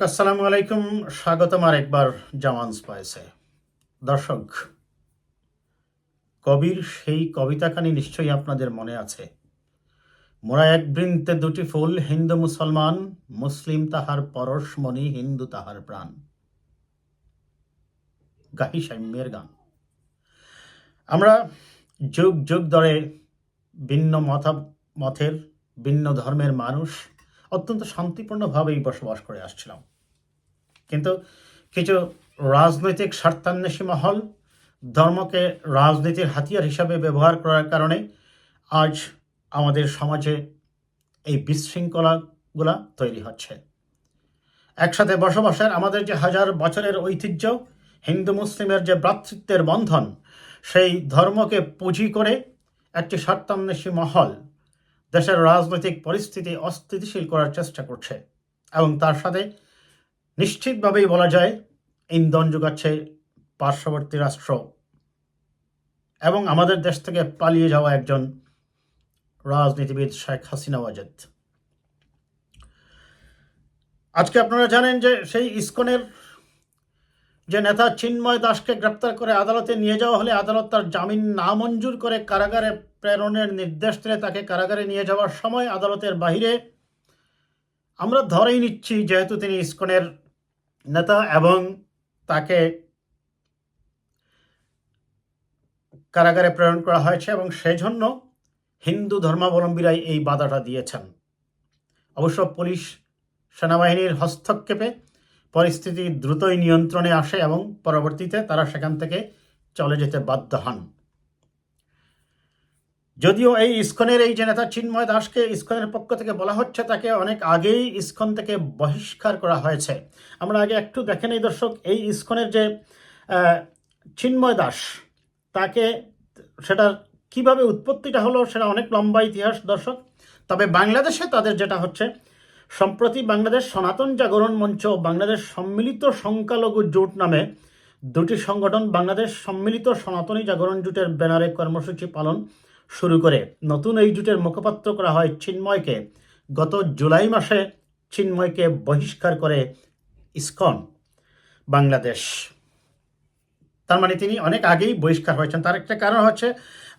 দর্শক, আসসালামু আলাইকুম। স্বাগতম আর একবার জামান স্পাইসে। দর্শক, কবির সেই কবিতাখানি নিশ্চয়ই আপনাদের মনে আছে। মোরা এক বৃন্তে দুটি ফুল, হিন্দু মুসলমান, মুসলিম তাহার পরশমণি হিন্দু তাহার প্রাণ। গাহি সাম্যের গান। আমরা যুগ যুগ ধরে ভিন্ন মতামতের ভিন্ন ধর্মের মানুষ, অত্যন্ত শান্তিপূর্ণভাবেই বসবাস করে আসছিলাম। কিন্তু কিছু রাজনৈতিক স্বার্থান্বেষী মহল ধর্মকে রাজনীতির হাতিয়ার হিসাবে ব্যবহার করার কারণে আজ আমাদের সমাজে এই বিশৃঙ্খলাগুলা তৈরি হচ্ছে। একসাথে বসবাসের আমাদের যে হাজার বছরের ঐতিহ্য, হিন্দু মুসলিমের যে ভ্রাতৃত্বের বন্ধন, সেই ধর্মকে পুঁজি করে একটি স্বার্থান্বেষী মহল দেশের রাজনৈতিক পরিস্থিতি অস্থিতিশীল করার চেষ্টা করছে এবং তার সাথে নিশ্চিতভাবেই বলা যায় ইন্ধন যোগাচ্ছে পার্শ্ববর্তী রাষ্ট্র এবং আমাদের দেশ থেকে পালিয়ে যাওয়া একজন রাজনীতিবিদ শেখ হাসিনা ওয়াজেদ। আজকে আপনারা জানেন যে সেই ইস্কনের যে নেতা চিন্ময় দাসকে গ্রেপ্তার করে আদালতে নিয়ে যাওয়া হলে আদালত তার জামিন নামঞ্জুর করে কারাগারে প্রেরণের নির্দেশ দিলে তাকে কারাগারে নিয়ে যাওয়ার সময় আদালতের বাহিরে আমরা ধরেই নিচ্ছি যেহেতু তিনি ইস্কনের নেতা এবং তাকে কারাগারে প্রেরণ করা হয়েছে এবং সেজন্য হিন্দু ধর্মাবলম্বীরাই এই বাধাটা দিয়েছেন। অবশ্য পুলিশ সেনাবাহিনীর হস্তক্ষেপে পরিস্থিতি দ্রুতই নিয়ন্ত্রণে আসে এবং পরবর্তীতে তারা সেখান থেকে চলে যেতে বাধ্য হন। যদিও এই ইস্কনের এই যে নেতা চিন্ময় দাসকে ইস্কনের পক্ষ থেকে বলা হচ্ছে, তাকে অনেক আগেই ইস্কন থেকে বহিষ্কার করা হয়েছে। আমরা আগে একটু দেখেন এই দর্শক, এই ইস্কনের যে চিন্ময় দাস, তাকে সেটার কীভাবে উৎপত্তিটা হলো সেটা অনেক লম্বা ইতিহাস দর্শক। তবে বাংলাদেশে তাদের যেটা হচ্ছে, সম্প্রতি বাংলাদেশ সনাতন জাগরণ মঞ্চ বাংলাদেশ সম্মিলিত সংখ্যালঘু জোট নামে দুটি সংগঠন বাংলাদেশ সম্মিলিত সনাতনী জাগরণ জোটের ব্যানারে কর্মসূচি পালন শুরু করে। নতুন এই জোটের মুখপাত্র করা হয় চিন্ময়কে। গত জুলাই মাসে চিন্ময়কে বহিষ্কার করে ইসকন, বাংলাদেশ। তার মানে তিনি অনেক আগেই বহিষ্কার হয়েছেন। তার একটা কারণ হচ্ছে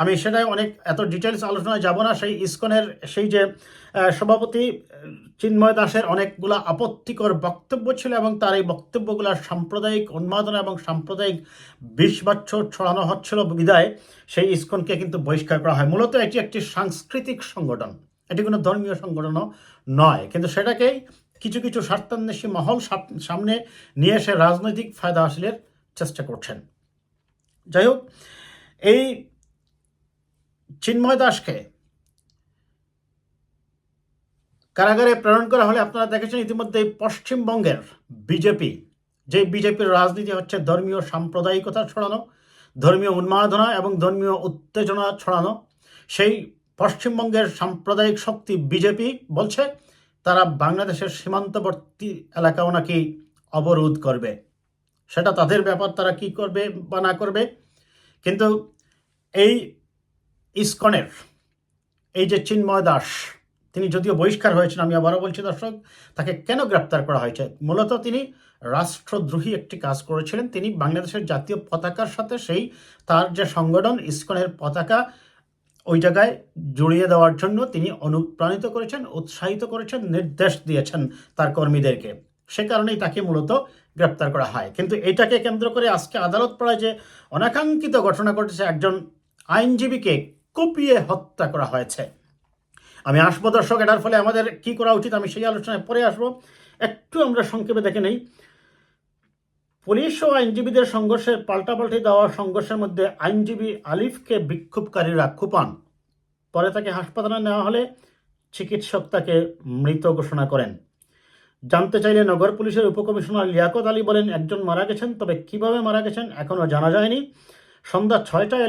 আমি সেটাই অনেক এত ডিটেলস আলোচনায় যাব না। সেই ইসকনের সেই যে সভাপতি চিন্ময় দাসের অনেকগুলো আপত্তিকর বক্তব্য ছিল এবং তার এই বক্তব্যগুলো সাম্প্রদায়িক উন্মাদনা এবং সাম্প্রদায়িক বিষ ছড়ানো হচ্ছিল বিদায়, সেই ইসকনকে কিন্তু বহিষ্কার করা হয়। মূলত এটি একটি সাংস্কৃতিক সংগঠন। এটি কোনো ধর্মীয় সংগঠনও নয়। কিন্তু সেটাকেই কিছু কিছু স্বার্থান্বেষী মহল সামনে নিয়ে এসে রাজনৈতিক ফায়দা হাসিলের চেষ্টা করছেন। যাই হোক, এই চিন্ময় দাসকে কারাগারে প্রেরণ করা হলে আপনারা দেখেছেন ইতিমধ্যে পশ্চিমবঙ্গের বিজেপি যে বিজেপির রাজনীতি হচ্ছে ধর্মীয় সাম্প্রদায়িকতা ছড়ানো, ধর্মীয় উন্মাদনা এবং ধর্মীয় উত্তেজনা ছড়ানো, সেই পশ্চিমবঙ্গের সাম্প্রদায়িক শক্তি বিজেপি বলছে তারা বাংলাদেশের সীমান্তবর্তী এলাকাও নাকি অবরোধ করবে। সেটা তাদের ব্যাপার, তারা কি করবে বা না করবে? কিন্তু এই ইস্কনের, এই যে চিন্ময় দাস, তিনি যদিও বহিষ্কার হয়েছেন, আমি আবারও বলছি দর্শক, তাকে কেন গ্রেপ্তার করা হয়েছে? মূলত তিনি রাষ্ট্রদ্রোহী একটি কাজ করেছিলেন। তিনি বাংলাদেশের জাতীয় পতাকার সাথে সেই, তার যে সংগঠন, ইস্কনের পতাকা, ওই জায়গায় জড়িয়ে দেওয়ার জন্য তিনি অনুপ্রাণিত করেছেন, উৎসাহিত করেছেন, নির্দেশ দিয়েছেন তার কর্মীদেরকে। সে কারণেই তাকে মূলত গ্রেপ্তার করা হয়। কিন্তু এটাকে কেন্দ্র করে আজকে আদালত পড়ায় যে অনাকাঙ্ক্ষিত ঘটনা ঘটেছে, একজন আইনজীবীকে কুপিয়ে হত্যা করা হয়েছে। আমি আসব দর্শক, এটার ফলে আমাদের কি করা উচিত আমি সেই আলোচনায় পরে আসব। একটু আমরা সংক্ষেপে দেখে নেই। পুলিশ ও আইনজীবীদের সংঘর্ষের পাল্টাপাল্টি দেওয়া সংঘর্ষের মধ্যে আইনজীবী আলিফকে বিক্ষোভকারীরা খুপান। পরে তাকে হাসপাতালে নেওয়া হলে চিকিৎসক তাকে মৃত ঘোষণা করেন। জানতে চাইলে নগর পুলিশের উপকমিশনার লিয়াকত আলী বলেন, একজন মারা গেছেন, তবে কীভাবে মারা গেছেন এখনও জানা যায়নি। সন্ধ্যা ছয়টায়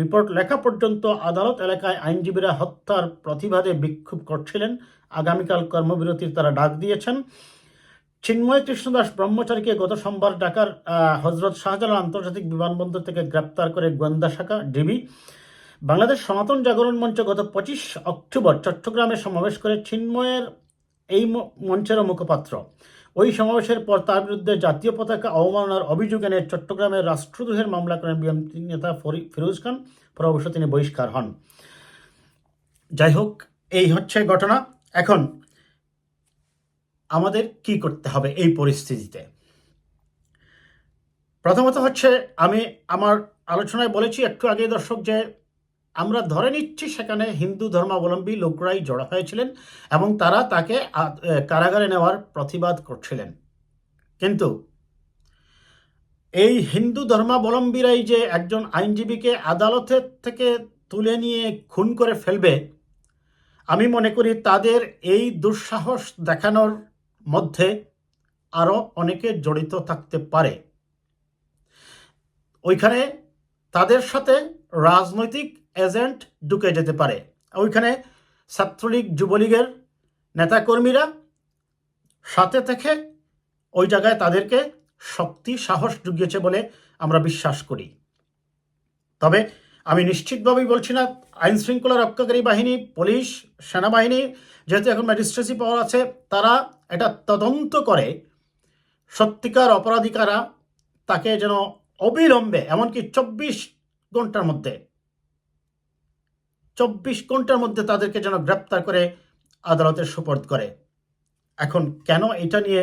রিপোর্ট লেখা পর্যন্ত আদালত এলাকায় আইনজীবীরা হত্যার প্রতিবাদে বিক্ষোভ করছিলেন। আগামীকাল কর্মবিরতির তারা ডাক দিয়েছেন। চিন্ময় কৃষ্ণদাস ব্রহ্মচারীকে গত সোমবার ঢাকার হজরত শাহজালাল আন্তর্জাতিক বিমানবন্দর থেকে গ্রেপ্তার করে গোয়েন্দা শাখা, ডিবি। বাংলাদেশ সনাতন জাগরণ মঞ্চ গত পঁচিশ অক্টোবর চট্টগ্রামে সমাবেশ করে চিন্ময়ের এই মঞ্চেরও মুখপাত্র। ওই সমাবেশের পর তার বিরুদ্ধে জাতীয় পতাকা অবমাননার অভিযোগ এনে চট্টগ্রামের রাষ্ট্রদ্রোহের মামলা করেন বিএনপি নেতা ফরি- ফিরোজ খান, পরে অবশ্য তিনি বহিষ্কার হন। যাই হোক, এই হচ্ছে ঘটনা। এখন আমাদের কি করতে হবে এই পরিস্থিতিতে? প্রথমত হচ্ছে আমি আমার আলোচনায় বলেছি একটু আগে দর্শক যে আমরা ধরে নিচ্ছি সেখানে হিন্দু ধর্মাবলম্বী লোকরাই জড়ো হয়েছিলেন এবং তারা তাকে কারাগারে নেওয়ার প্রতিবাদ করছিলেন। কিন্তু এই হিন্দু ধর্মাবলম্বীরাই যে একজন আইনজীবীকে আদালতের থেকে তুলে নিয়ে খুন করে ফেলবে, আমি মনে করি তাদের এই দুঃসাহস দেখানোর মধ্যে আরও অনেকে জড়িত থাকতে পারে। ওইখানে তাদের সাথে রাজনৈতিক এজেন্ট ঢুকে যেতে পারে। ওইখানে ছাত্রলীগ, যুবলীগের নেতাকর্মীরা সাথে থেকে ওই জায়গায় তাদেরকে শক্তি, সাহস জুগিয়েছে বলে আমরা বিশ্বাস করি। তবে আমি নিশ্চিতভাবেই বলছি না, আইন শৃঙ্খলা রক্ষাকারী বাহিনী, পুলিশ, সেনাবাহিনী, যেহেতু এখন ম্যাজিস্ট্রেসি পাওয়ার আছে, তারা এটা তদন্ত করে, সত্যিকার অপরাধিকারা তাকে যেন অবিলম্বে, এমনকি চব্বিশ ঘণ্টার মধ্যে চব্বিশ ঘণ্টার মধ্যে তাদেরকে যেন গ্রেপ্তার করে আদালতের সুপর্দ করে। এখন কেন এটা নিয়ে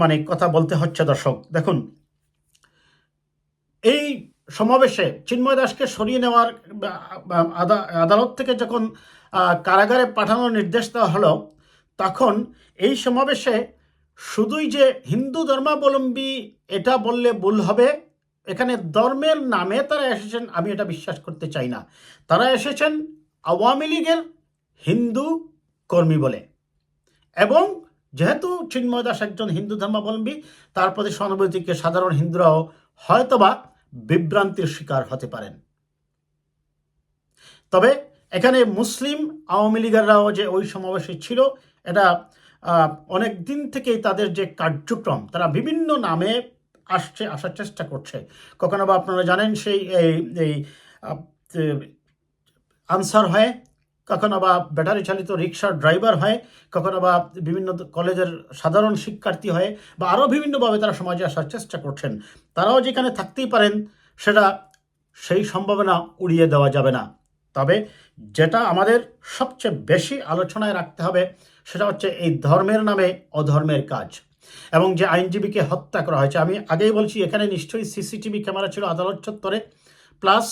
মানে কথা বলতে হচ্ছে দর্শক, দেখুন। এই সমাবেশে চিন্ময় দাসকে সরিয়ে নেওয়ার আদালত থেকে যখন কারাগারে পাঠানোর নির্দেশ দেওয়া হলো, তখন এই সমাবেশে শুধুই যে হিন্দু ধর্মাবলম্বী এটা বললে ভুল হবে এখানে ধর্মের নামে তারা এসেছেন, আমি এটা বিশ্বাস করতে চাই না। তারা এসেছেন আওয়ামী লীগের হিন্দু কর্মী বলে। এবং যেহেতু চিন্ময় দাস একজন হিন্দু ধর্মাবলম্বী, তার প্রতি সহানুভূতিকে সাধারণ হিন্দুরাও হয়তোবা বিভ্রান্তির শিকার হতে পারেন। তবে এখানে মুসলিম আওয়ামী লীগেররাও যে ওই সমাবেশে ছিল, এটা অনেক দিন থেকেই তাদের যে কার্যক্রম, তারা বিভিন্ন নামে আসছে, আসার চেষ্টা করছে। কখনো বা আপনারা জানেন সেই, এই এই আনসার হয়, কখনো বা ব্যাটারি চালিত রিক্সার ড্রাইভার হয়, কখনো বা বিভিন্ন কলেজের সাধারণ শিক্ষার্থী হয়, বা আরও বিভিন্নভাবে তারা সমাজে আসার চেষ্টা করছেন। তারাও যেখানে থাকতেই পারেন, সেটা সেই সম্ভাবনা উড়িয়ে দেওয়া যাবে না। তবে যেটা আমাদের সবচেয়ে বেশি আলোচনায় রাখতে হবে, সেটা হচ্ছে এই ধর্মের নামে অধর্মের কাজ। এবং যে আইনজীবীকে হত্যা করা হয়েছে। আমি আগেই বলছি, এখানে নিশ্চয়ই সিসিটিভি ক্যামেরা ছিল আদালত চত্বরে। প্লাস,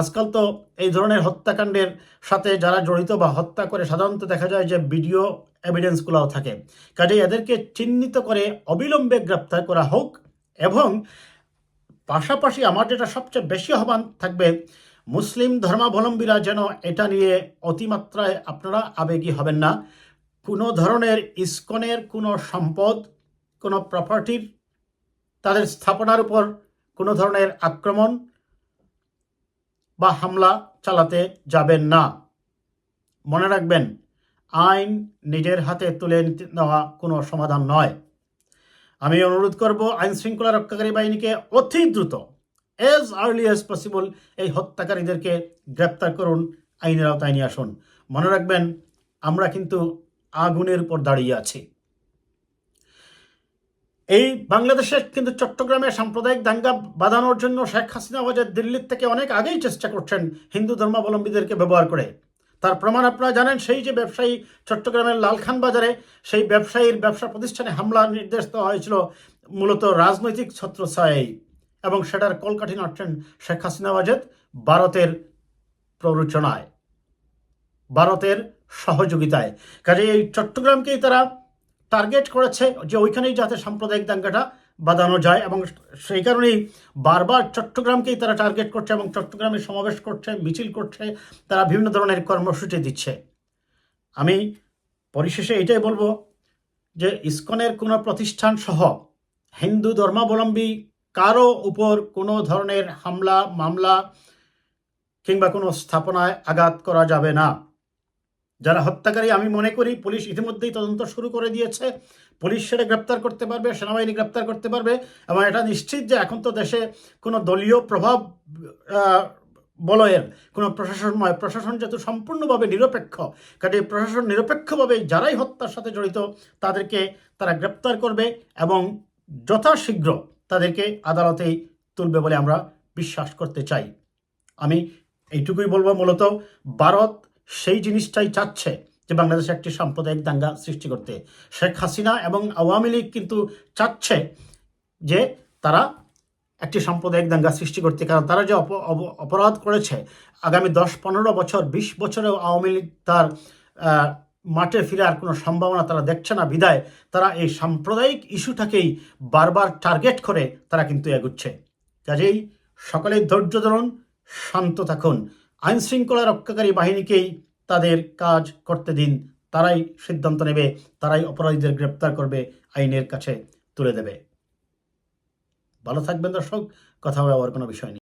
আজকাল তো এই ধরনের হত্যাকাণ্ডের সাথে যারা জড়িত বা হত্যা করে, সাধারণত দেখা যায় যে ভিডিও এভিডেন্সগুলোও থাকে। কাজে এদেরকে চিহ্নিত করে, অবিলম্বে গ্রেপ্তার করা হোক এবং পাশাপাশি আমার যেটা সবচেয়ে বেশি আহ্বান থাকবে, মুসলিম ধর্মাবলম্বীরা যেন এটা নিয়ে অতিমাত্রায় আপনারা আবেগী হবেন না। কোনো ধরনের ইস্কনের কোনো সম্পদ কোনো প্রপার্টির তাদের স্থাপনার উপর কোনো ধরনের আক্রমণ বা হামলা চালাতে যাবেন না। মনে রাখবেন, আইন নিজের হাতে তুলে নেওয়া কোনো সমাধান নয়। আমি অনুরোধ করব, আইন শৃঙ্খলা রক্ষাকারী বাহিনীকে অতি দ্রুত এজ আর্লি এজ পসিবল এই হত্যাকারীদেরকে গ্রেপ্তার করুন, আইনের আওতায় নিয়ে আসুন। মনে রাখবেন, আমরা কিন্তু আগুনের উপর দাঁড়িয়ে আছি। এই বাংলাদেশে কিন্তু চট্টগ্রামে সাম্প্রদায়িক দাঙ্গা বাঁধানোর জন্য শেখ হাসিনা বাজার দিল্লির থেকে অনেক আগেই চেষ্টা করছেন হিন্দু ধর্মাবলম্বীদেরকে ব্যবহার করে। তার প্রমাণ আপনারা জানেন, সেই যে ব্যবসায়ী চট্টগ্রামের লালখান বাজারে, সেই ব্যবসায়ীর ব্যবসা প্রতিষ্ঠানে হামলার নির্দেশ দেওয়া হয়েছিল মূলত রাজনৈতিক ছত্রছায়াই এবং সেটার কলকাঠি নাটছেন শেখ হাসিনা বাজেদ ভারতের প্ররোচনায়, ভারতের সহযোগিতায়। কাজে এই চট্টগ্রামকেই তারা টার্গেট করেছে যে ওইখানেই যাতে সাম্প্রদায়িক দাঙ্গাটা বাঁধানো যায় এবং সেই কারণেই বারবার চট্টগ্রামকেই তারা টার্গেট করছে এবং চট্টগ্রামে সমাবেশ করছে, মিছিল করছে, তারা বিভিন্ন ধরনের কর্মসূচি দিচ্ছে। আমি পরিশেষে এটাই বলব যে ইসকনের কোনো প্রতিষ্ঠান সহ হিন্দু ধর্মাবলম্বী কারও উপর কোনো ধরনের হামলা, মামলা কিংবা কোনো স্থাপনায় আঘাত করা যাবে না। যারা হত্যাকারী, আমি মনে করি পুলিশ ইতিমধ্যেই তদন্ত শুরু করে দিয়েছে। পুলিশ সেটা গ্রেপ্তার করতে পারবে, সেনাবাহিনী গ্রেপ্তার করতে পারবে এবং এটা নিশ্চিত যে এখন তো দেশে কোনো দলীয় প্রভাব বলয়ের কোনো প্রশাসনময় প্রশাসন যেহেতু সম্পূর্ণভাবে নিরপেক্ষ, কাজে প্রশাসন নিরপেক্ষভাবে যারাই হত্যার সাথে জড়িত, তাদেরকে তারা গ্রেপ্তার করবে এবং যথাশীঘ্র তাদেরকে আদালতেই তুলবে বলে আমরা বিশ্বাস করতে চাই। আমি এইটুকুই বলব। মূলত ভারত সেই জিনিসটাই চাচ্ছে যে বাংলাদেশে একটি সাম্প্রদায়িক দাঙ্গা সৃষ্টি করতে। শেখ হাসিনা এবং আওয়ামী লীগ কিন্তু চাচ্ছে যে তারা একটি সাম্প্রদায়িক দাঙ্গা সৃষ্টি করতে, কারণ তারা যে অপরাধ করেছে, আগামী দশ, পনেরো বছর, বিশ বছরেও আওয়ামী লীগ তার মাঠে ফিরার কোনো সম্ভাবনা তারা দেখছে না। বিদায়, তারা এই সাম্প্রদায়িক ইস্যুটাকেই বারবার টার্গেট করে তারা কিন্তু এগুচ্ছে। কাজেই সকলেই ধৈর্য ধরুন, শান্ত থাকুন। আইন শৃঙ্খলা রক্ষাকারী বাহিনীকেই তাদের কাজ করতে দিন। তারাই সিদ্ধান্ত নেবে, তারাই অপরাধীদের গ্রেপ্তার করবে, আইনের কাছে তুলে দেবে। ভালো থাকবেন দর্শক, কথা হবে আবার কোনো বিষয় নেই